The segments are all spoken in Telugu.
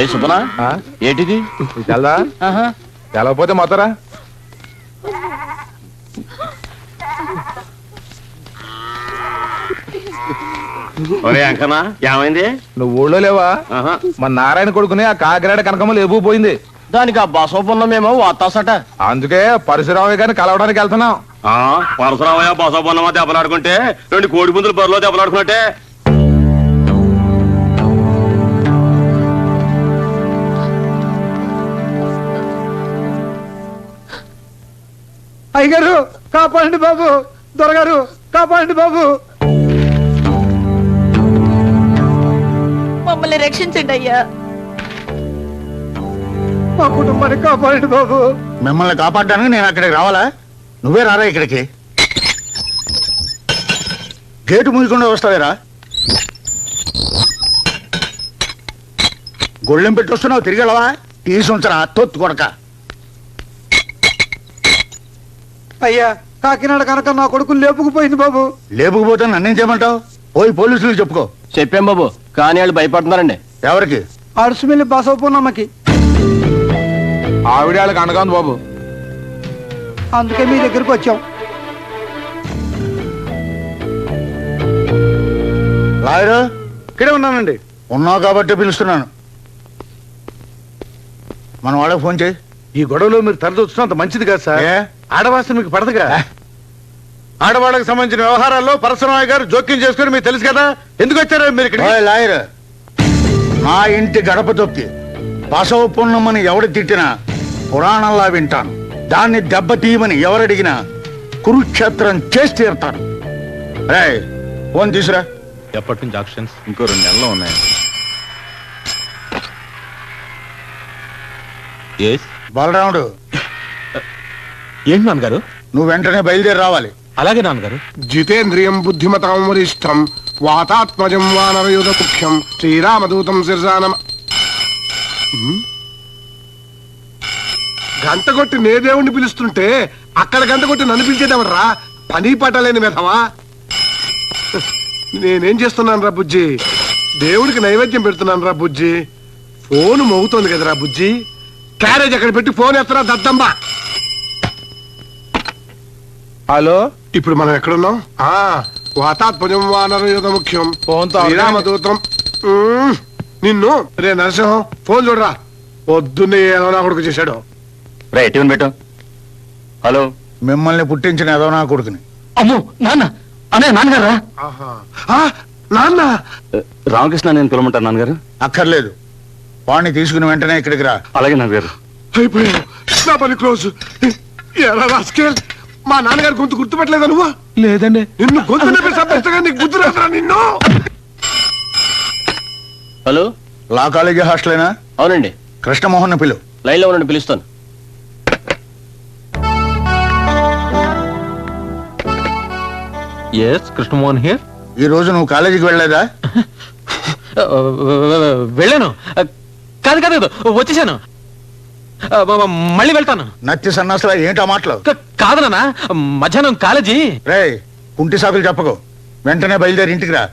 ఏ సుబ్బనా? ఏంటిది? తెల్దా మొత్తరా? ఒరే అంకనా ఏమైంది? నువ్వు ఊళ్ళో లేవా. మన నారాయణ కొడుకుని ఆ కాకినాడ కనకమ్మ లేపు పోయింది. దానికి ఆ బసోపున్నమేమో వాతాసట. అందుకే పరశురామయ్య గారిని కలవడానికి వెళ్తున్నాం. ఆ పరశురామయ్య బసోపున్నమా దెబ్బలాడుకుంటే రెండు కోడి పుంజులు బరిలో దెబ్బలాడుకున్నట్టే అయ్యగారు కాపాడండి బాబు. దొరగారు కాపాడండి బాబు. మమ్మల్ని రక్షించండి అయ్యా. మా కుటుంబాన్ని కాపాడండి బాబు. మిమ్మల్ని కాపాడడానికి నేను అక్కడికి రావాలా? నువ్వే రారా ఇక్కడికి? గేటు మూయకుండా వస్తావేరా? గొళ్ళెం పెట్టి వస్తున్నావు తిరిగి వెళ్ళవా? తీసి ఉంచరా తొత్తు కొడక. అయ్యా కాకినాడ కనుక నా కొడుకు లేపుకుపోయింది బాబు. లేపుకుపోతే నన్నేం చేయమంటావు? పోయి పోలీసులకు చెప్పుకో. చెప్పాం బాబు కానీ వాళ్ళు భయపడుతున్నారండి. ఎవరికి? అడుసుమిల్లి బసవపూర్ణమ్మకి. ఆవిడ వాళ్ళకి బాబు. అందుకే మీ దగ్గరికి వచ్చాం. లాయరు? ఇక్కడే ఉన్నానండి. ఉన్నావు కాబట్టి పిలుస్తున్నాను. మన వాళ్ళకి ఫోన్ చేయి. ఈ గొడవలో మీరు తరదొచ్చినంత మంచిది కాదు సార్. ఏ? ఆడవాసం మీకు పడదుగా? ఆడవాళ్ళకి సంబంధించిన వ్యవహారాల్లో పరశురామయ్య గారు జోక్యం చేసుకుని మీకు తెలుసు కదా? ఎందుకు వచ్చారో మీరు ఇక్కడ లాయర్ నా ఇంటి గడప తొక్కి బసవ పున్నమ్మని ఎవడు తిట్టినా పురాణంలా వింటాను. దాన్ని దెబ్బ తీయమని ఎవరడిగినా కురుక్షేత్రం చేసి తీరుతాను. రే ఫోన్ తీసురా. ఎప్పటి నుంచి ఆక్షన్స్? ఇంకో రెండు నెలలు ఉన్నాయి. బలరాముడు ఏంటి నాన్నగారు? నువ్వు వెంటనే బయలుదేరి రావాలి. అలాగే నాన్నగారు. జితేంద్రియం బుద్ధిమతాం వరిష్టం వాతాత్మజం వానరయుధ ముఖ్యం శ్రీరామదూతం శిర్జానం. గంట కొట్టి నే దేవుణ్ణి పిలుస్తుంటే అక్కడ గంట కొట్టి నన్ను పిలిచేదేమర్రా పని పట్టలేని మెధవా? నేనేం చేస్తున్నాను రా బుజ్జి? దేవుడికి నైవేద్యం పెడుతున్నాను రా బుజ్జి. ఫోన్ మోగుతోంది కదరా బుజ్జి. క్యారేజ్ అక్కడ పెట్టి ఫోన్ ఎత్తరా దద్దమ్మా? హలో? ఇప్పుడు మనం ఎక్కడున్నాం? ఆ వాతాత్మజం వానరయుధ ముఖ్యం. ఫోన్తో శ్రీరామదూతం. ఉమ్, నిన్ను రే నరసింహం ఫోన్ చూడరా. పొద్దున్నే ఏదో నా కొడుకు చేశాడు. రే ట్యూన్ పెట్టు. హలో? మిమ్మల్ని పుట్టించిన ఏదో నా కొడుకుని అమ్మో నాన్న! అనే నాన్నగారా? ఆహా. ఆ, నాన్న! రామకృష్ణ నేను పిలవమంటాను నాన్నగారు? అక్కర్లేదు. వాడిని తీసుకుని వెంటనే ఇక్కడికి రా. అలాగే నాన్నగారు. అయిపోయావు నా పని క్లోజ్. ఎలా రాసుకెళ్ళి మా నాన్నగారి గొంతు గుర్తుపెట్టలేదా నువ్వు? లేదండి. నిన్ను గొంతు నీకు రాదురా నిన్ను. హలో? లా కాలేజీ హాస్టలేనా? అవునండి. కృష్ణమోహన్ పిలు. లైన్లో ఉండండి పిలుస్తాను. ఎస్ కృష్ణమోహన్ హియర్ ఈ రోజు నువ్వు కాలేజీకి వెళ్ళలేదా? వెళ్ళాను. కాదు కాదు కాదు, వచ్చేసాను. ఆ, మ- మ- మళ్ళీ వెళ్తాను. నత్తి సన్నాసులా ఏంటా మాటలు? క- కాదు నాన్న మధ్యాహ్నం కాలేజీ. రే కుంటి సాకులు చెప్పకు. వెంటనే బయలుదేరి ఇంటికి రా.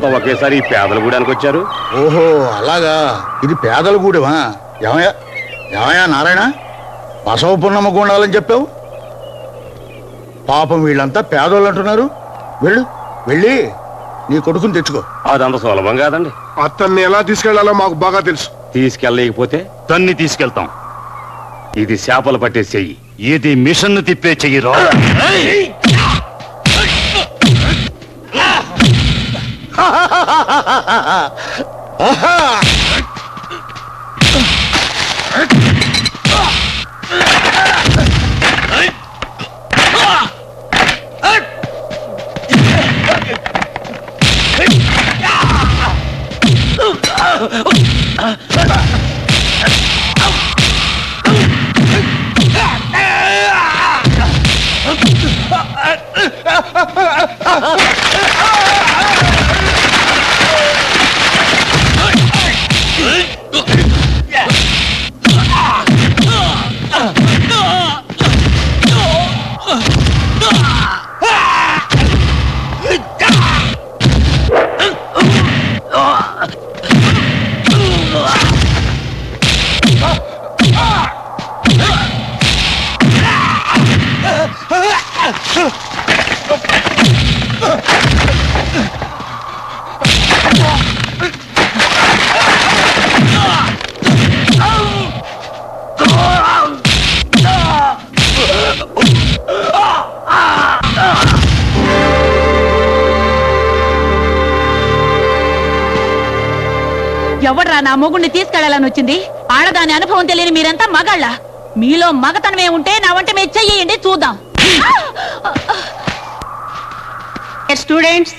పెద్దవాళ్ళంతా ఒకేసారి పేదల గూడానికి వచ్చారు? ఓహో అలాగా. ఇది పేదల గూడెమా? ఏమయ్యా? ఏమయ్యా నారాయణ? బసవ పున్నమ్మ ఉండాలని చెప్పావు? పాపం వీళ్ళంతా పేదోళ్ళు అంటున్నారు. వెళ్ళు వెళ్ళి నీ కొడుకుని తెచ్చుకో. అదంత సులభం కాదండి. అతన్ని ఎలా తీసుకెళ్ళాలో మాకు బాగా తెలుసు. తీసుకెళ్ళలేకపోతే తన్ని తీసుకెళ్తాం. ఇది చేపలు పట్టే చెయ్యి ఇది మిషన్ తిప్పే చెయ్యి రా Ah! ఎవడ్రా నా మొగుణ్ణి తీసుకెళ్ళాలని వచ్చింది? ఆడదాని అనుభవం తెలియని మీరంతా మగాళ్ళ. మీలో మగతనమే ఉంటే నా వంట మీద చెయ్యండి చూద్దాం. స్టూడెంట్స్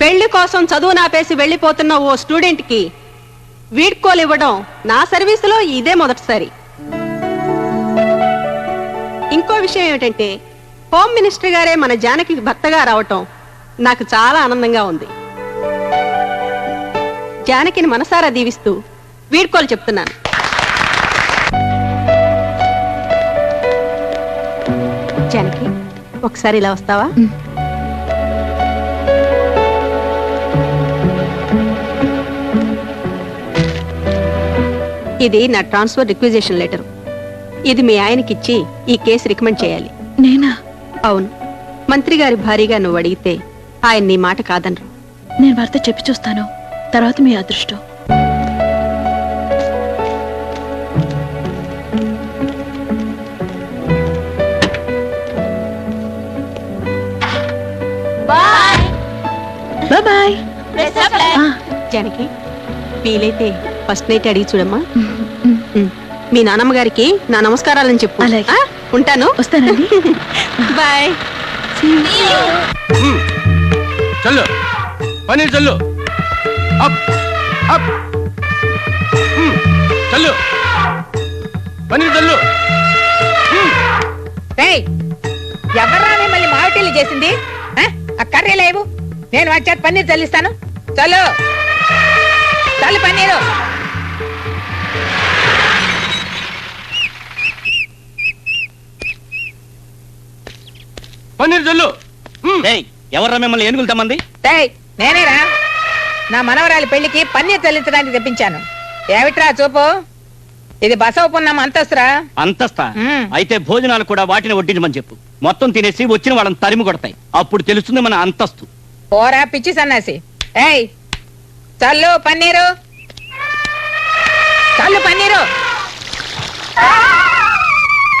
పెళ్ళి కోసం చదువు నాపేసి వెళ్ళిపోతున్న ఓ స్టూడెంట్కి వీడ్కోలు ఇవ్వడం నా సర్వీసులో ఇదే మొదటిసారి. ఇంకో విషయం ఏమిటంటే హోమ్ మినిస్టర్ గారే మన జానకి భర్తగా రావటం నాకు చాలా ఆనందంగా ఉంది. జానకిని మనసారా దీవిస్తూ వీడ్కోలు చెప్తున్నాను. జానకి ఒకసారి ఇలా వస్తావా? ఇది నా ట్రాన్స్ఫర్ రిక్విజేషన్ లెటర్. ఇది మీ ఆయనకిచ్చి ఈ కేసు రికమెండ్ చేయాలి. నేనా? అవును. మంత్రి గారి భారీగా నువ్వు అడిగితే ఆయన నీ మాట కాదనరు. నేను భర్త చెప్పి చూస్తాను. తర్వాత మీ అదృష్టం. బాయ్. జానకి వీలైతే ఫస్ట్ నైట్ అడిగి చూడమ్మా. మీ నానమ్మ గారికి నా నమస్కారాలని చెప్పు. అలాగే. ఉంటాను. వస్తానండి. బాయ్. చల్లు. పన్నీర్ చల్లు. Up up. చల్లు. పన్నీర్ చల్లు. ఎవర్రా మిమ్మల్ని మావిటీలు చేసింది? ఆ? ఆ కర్రీ లేవు నేను వచ్చాక పన్నీర్ చల్లిస్తాను. చల్లు. చల్లు పన్నీరు. పన్నీర్ చల్లు. ఎవర్రా మిమ్మల్ని ఏనుగులు తమ్మంది? టేయ్ నేనేరా? నా మనవరాలి పెళ్ళికి పన్నీర్ చల్లించడానికి తెప్పించాను. ఏమిట్రా చూపు? ఇది బసవ పున్నాం అంతస్తురా? అంతస్తా. అయితే భోజనాలు కూడా వాటిని వడ్డించమని చెప్పు. మొత్తం తినేసి వచ్చిన వాళ్ళని తరిమి కొడతాయి. అప్పుడు తెలుస్తుంది మన అంతస్తు. పోరా పిచ్చి సన్నాసి. ఏయ్ చల్లు పన్నీరు. చల్లు పన్నీరు.